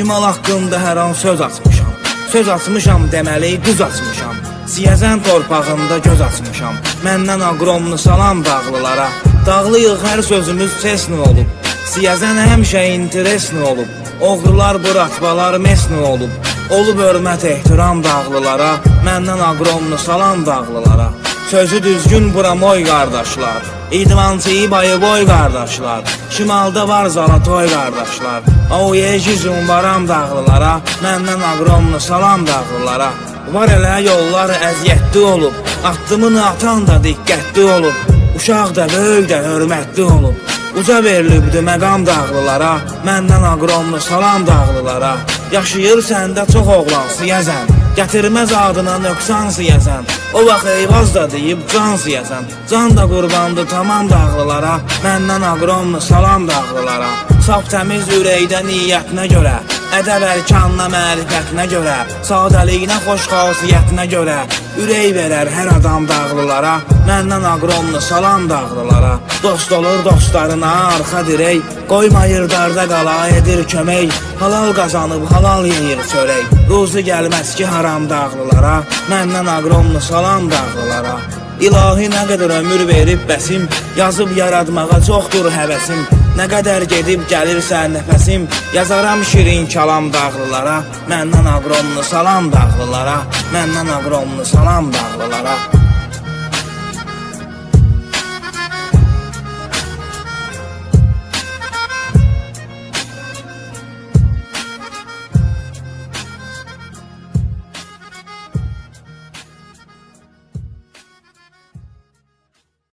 Şimal haqqında hər an söz açmışam. Söz açmışam deməli düz açmışam. Siyəzən torpağında göz açmışam. Məndən aqromlu salam dağlılara. Dağlıyıq hər sözümüz sesli olub. Siyəzən həmişə interesli olub. Oğrular, bıratbalar mesni olub. Olub hörmət ehtiram dağlılara. Məndən aqromlu salam dağlılara. Sözü düzgün buramoy qardaşlar. İdmançıyı bayı boy qardaşlar. Şimalda var Zalatoy qardaşlar. O yecizun varam dağlılara. Məndən aqromlu salam dağlılara. Var elə yollar əziyyətli olub. Addımını atan da diqqətli olub. Uşaq da böyük də hörmətli olub. Uca verilibdi məqam dağlılara. Məndən aqromlu salam dağlılara. Yaşayır səndə çox oğlan siyəzən. Gətirməz adına nöqsan siyəzən. O vaxt eyvaz da deyib can siyəzən. Can da qurbandı tamam dağlılara. Məndən aqromlu salam dağlılara. Saf təmiz ürəkdə niyyətinə görə. Ədəb ərkanına, mərifətinə görə, sadəliyinə, xoş xasiyyətinə görə ürək verər hər adam dağlılara, məndən aqromlu salam dağlılara. Dost olur dostlarına arxa dirək, qoymayır darda qala edir kömək. Halal qazanıb halal yeyir çörək. Ruzi gəlməz ki haram dağlılara, məndən aqromlu salam dağlılara. İlahi nə qədər ömür verib bəsim, yazıb yaratmağa çoxdur həvəsim. Nə qədər gedib gəlirsə nəfəsim, yazaram şirin kalam dağlılara, məndən aqromlu salam dağlılara, məndən aqromlu salam dağlılara.